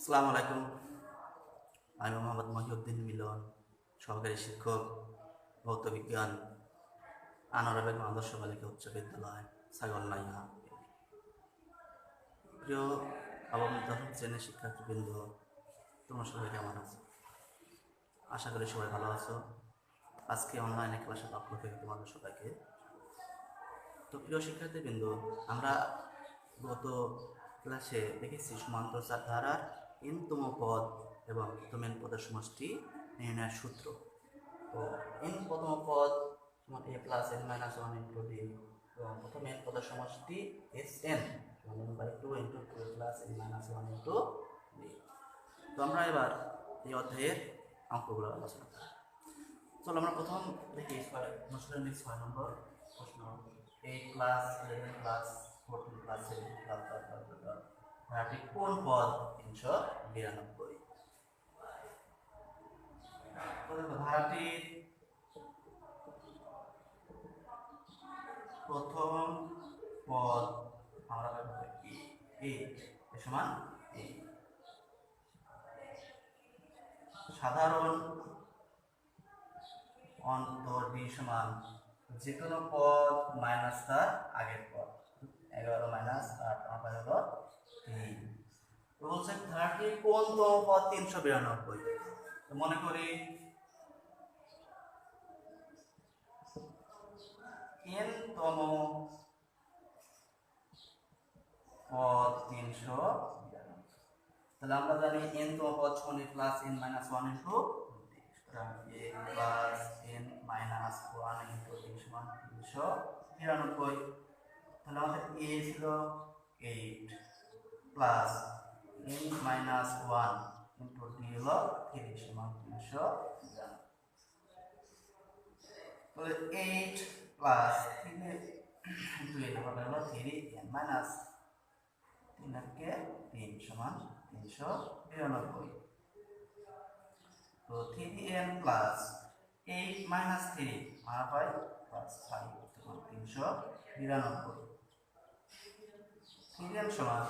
আসসালামু আলাইকুম। আমি মোহাম্মদ মহিউদ্দিন মিলন, সহকারী শিক্ষক, ভৌত বিজ্ঞান, আনোয়ারা বেগম আদর্শ বালিকা উচ্চ বিদ্যালয় ছাগলনাইয়া প্রিয় দশম শ্রেণির শিক্ষার্থীবৃন্দ, তোমরা সবাই কেমন আছো? আশা করি সবাই ভালো আছো। আজকে অনলাইনে ক্লাসের পক্ষ থেকে তোমাদের সবাইকে। তো প্রিয় শিক্ষার্থীবৃন্দ, আমরা গত ক্লাসে দেখেছি সমান্তর ধারার এনতম পদ এবং প্রথমেন পদের সমষ্টি নির্ণয়ের সূত্র। তো এন প্রথম পদ a plus n minus one into d এবং প্রথম এন পদের সমষ্টি এস এন সমান by two into two plus n minus one into d তো আমরা এবার এই অধ্যায়ের অঙ্কগুলো আলোচনা করি। চলো আমরা প্রথম দেখি অনুশীলনী ছয় নম্বর প্রশ্ন eight plus eleven plus fourteen plus seven plus ধারাটি কোন পদ তিনশো বিরানব্বই তো ধারাটির প্রথম পদ আমরা পাবো কি? এইট সমান সাধারণ অন্তর বি সমান যে কোনো পদ মাইনাস তার আগের পদ। এগারো মাইনাস আট, আমার হলো তো বলছে ধারাটি কোনতম তিনশো বিরানব্বই? মনে করি এনতম পদ তিনশো তাহলে আমরা জানি এন তম পদ সমান plus n minus one into plus n minus one into তিনশো নিরানব্বই তাহলে আমাদের এ ছিল eight plus n minus one into d হলো থ্রি সমান তিনশো তাহলে eight plus three into n হলো থ্রি এন মাইনাস তিন একে তিন সমান তিনশো বিরানব্বই। তো three n plus eight minus three মারা পাই প্লাস ফাইভ তখন তিনশো বিরানব্বই। থ্রি এন সমান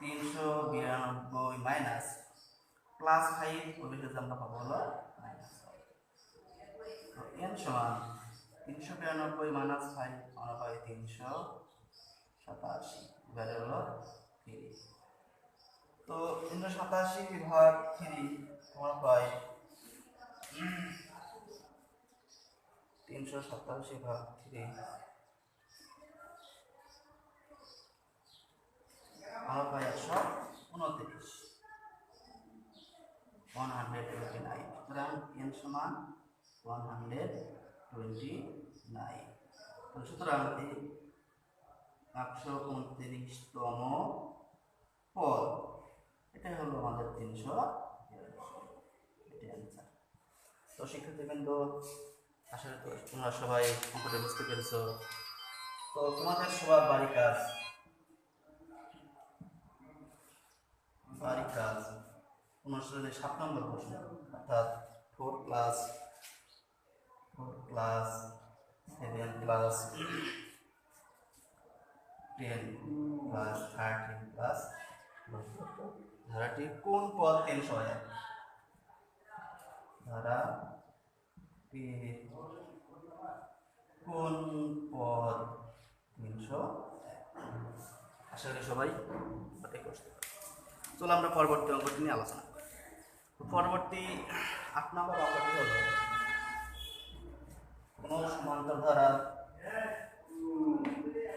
তিনশো বিরানব্বই মাইনাস প্লাস ফাইভ অভিযোগ আমরা পাবো হলো মাইনাস তো এন সমান তিনশো বিরানব্বই মাইনাস ফাইভ আমরা পাই তিনশো সাতাশি, এবারে হলো থ্রি তো তিনশো সাতাশি ভাগ থ্রি তোমার পাই তিনশো সাতাশি ভাগ থ্রি একশো উনত্রিশ ওয়ান হান্ড্রেড সুতরাং ওয়ান হান্ড্রেড টোয়েন্টি নাইন সুতরাং এই একশো উনত্রিশতম পদ এটাই হলো আমাদের তিনশো অ্যান্সার তো শিক্ষার্থীবৃন্দ আশা করি তোমরা সবাই অঙ্কটা বুঝতে পেরেছ। তো তোমাদের সবার বাড়ি কাজ বাড়ি কাজ অনুশীলনের সাত নম্বর প্রশ্ন, অর্থাৎ four plus four plus seven plus ten plus thirteen plus ধারাটি কোন পদ তিনশো এক? ধারা কোন পদ তিনশো এক? আশা করি সবাই করতে পারে চলো আমরা পরবর্তী অঙ্কটি নিয়ে আলোচনা করি। পরবর্তী আট নম্বর অঙ্কটি হল কোনো সমান্তর ধারা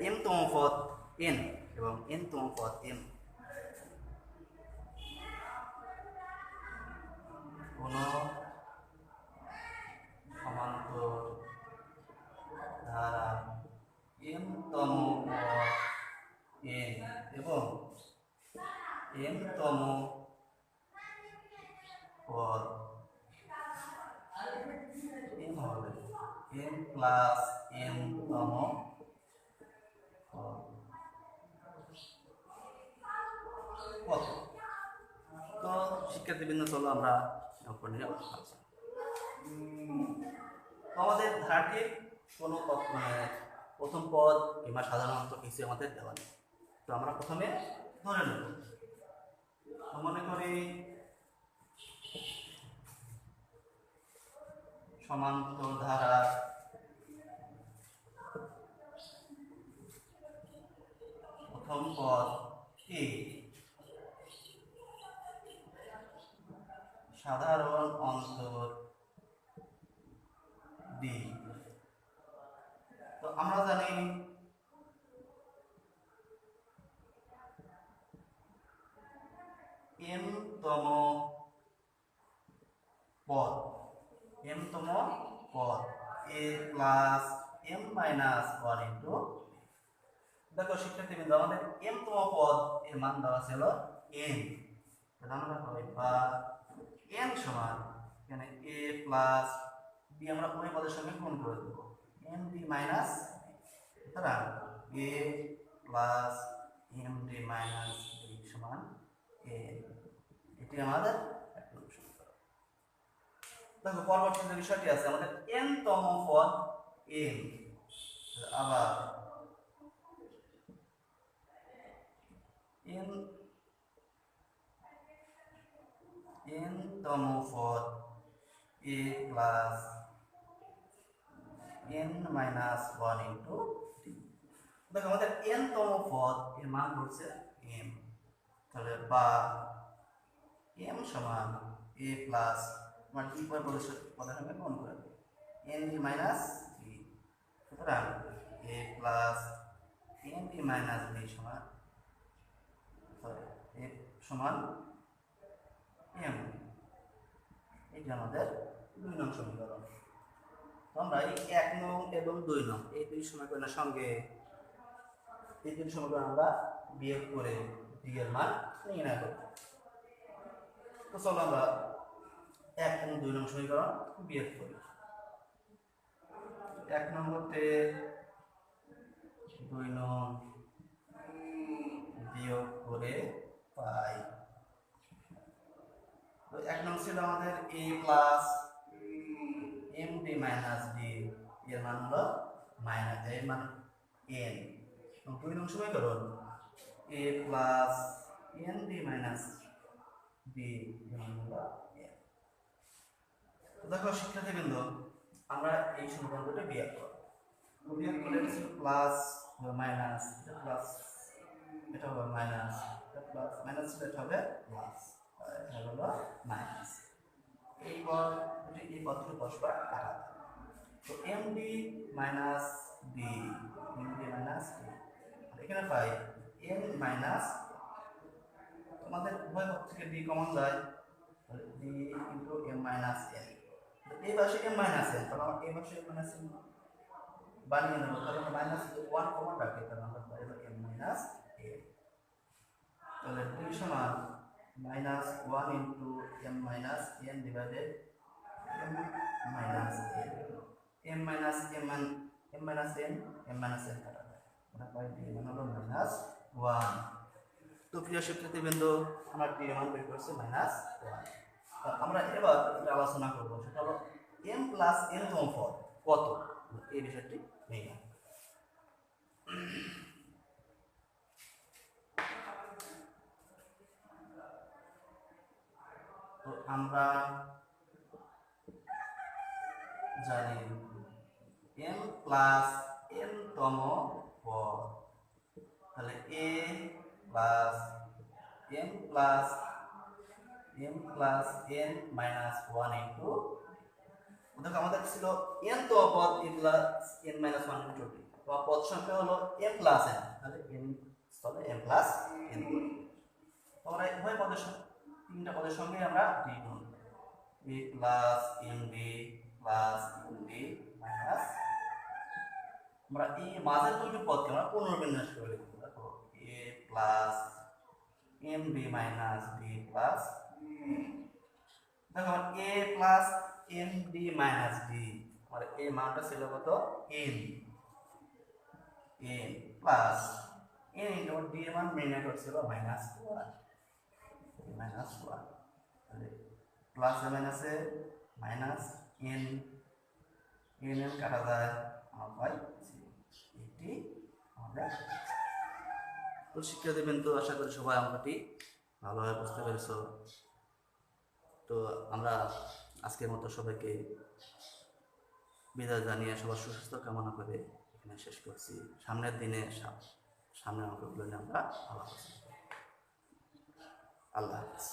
এম তম পদ এন এবং এন তম পদ এম কোন সমান্তর ধারা এম তম পদ এন এবং এন তম পদ এম হবে? এন প্লাস এন তম পদ তো শিক্ষার্থীবৃন্দ, চলো আমরা। তো আমাদের ধারাটির কোনো মানে প্রথম পদ কিংবা সাধারণত কিছু আমাদের দেওয়া নেই। তো আমরা প্রথমে ধরে নেব। মনে করি সমান্তর ধারা প্রথম পদ এ সাধারণ অন্তর ডি তো আমরা জানি এম তম পদ এম তম পদ a plus m minus one into দেখো শিক্ষার্থী বিন্দু আমাদের এম তম পদ এর মান দেওয়া ছিল এন তাহলে আমরা পাই বা এন সমান, এখানে এ প্লাস বি আমরা ওই পদের সঙ্গে গুণ করে দেবো। এম ডি মাইনাস সুতরাং a plus m d minus b সমান এটি আমাদের দেখো, পরবর্তী যে বিষয়টি আছে, আমাদের এন তম পদ এন আবার এন এন তম পদ a plus n minus one into দেখো, আমাদের এন তম পদ, এর মান হচ্ছে এম তাহলে বা এম সমান, এ প্লাস আমার কি পর পদের সঙ্গে গুণ করে এন ডি মাইনাস থ্রি সুতরাং a plus n d minus b সমান এ সমান এম এটি আমাদের দুই নং সমীকরণ। আমরা এই এক নং এবং দুই নং, এই দুই সমীকরণের সঙ্গে, এই দুই সমীকরণ আমরা বিয়োগ করে এর মান নির্ণয় তো চলো আমরা এক এবং দুই নং সমীকরণ বিয়োগ করি। এক নম্বরতে দুই নং বিয়োগ করে পাই। তো এক নম্বর ছিল আমাদের a plus m d minus d এর মান হলো মাইনাস এর মান এন দুই নং সমীকরণ a plus n d minus তো দেখো, শিক্ষার্থীবৃন্দ, আমরা এই সমীকরণটা বিয়োগ করব। বিয়োগ করলে প্লাস মাইনাস প্লাস এটা হবে মাইনাস প্লাস মাইনাস এটা হবে প্লাস এটা হলো মাইনাস এই পদ এই পদটি পরস্পর কাটা তো m d minus d m d minus d এখানে পাই এম মাইনাস আমাদের উভয় পক্ষ থেকে ডি কমন যায় d into m minus n এই পাশে এম মাইনাস এন তাহলে আমার এই পাশে এম মাইনাস এন বানিয়ে নেব। তাহলে মাইনাস ওয়ান কমন রাখি, তাহলে আমরা পাই এম মাইনাস এন তাহলে দুই সমান minus one into m minus n divided m minus n m minus m m minus n m minus n কাটা যায়। আমরা পাই ডি মান হলো মাইনাস ওয়ান। তো প্রিয় শিক্ষার্থীবৃন্দ, আমরা ডি মান বের করছি? মাইনাস ওয়ান আমরা এবার আলোচনা করব, সেটা হলো এম প্লাস এন তম পদ কত? এই বিষয়টি নেই তো আমরা জানি এম প্লাস এন তম পদ তাহলে a plus m plus m plus n minus one into দেখো আমাদের ছিল এন তো পদ a plus n minus one into d তো পদ সংখ্যা হলো এম প্লাস এন তাহলে এন স্থলে এম প্লাস এন আমরা উভয় পদের তিনটা পদের সঙ্গে আমরা ডি গুণ a plus m d plus m d minus আমরা এই মাঝের দুটি পদকে আমরা পুনর্বিন্যাস করে লিখব। Plus m d minus d plus দেখো a plus m d minus d আমার এই মানটা ছিল কত n n plus n into d এর মান নির্ণয় করছিল minus one minus one plus মাইনাসে মাইনাস এন এন এন কাটা যায় আমার পাই এটি আমাদের তো শিক্ষা দেবেন তো? আশা করি সবাই আমাকে ভালোভাবে বুঝতে পেরেছ। তো আমরা আজকের মতো সবাইকে বিদায় জানিয়ে সবার সুস্বাস্থ্য কামনা করে এখানে শেষ করছি। সামনের দিনে সামনের অঙ্কগুলো নিয়ে আমরা আল্লাহ হাফিজ আল্লাহ হাফিজ।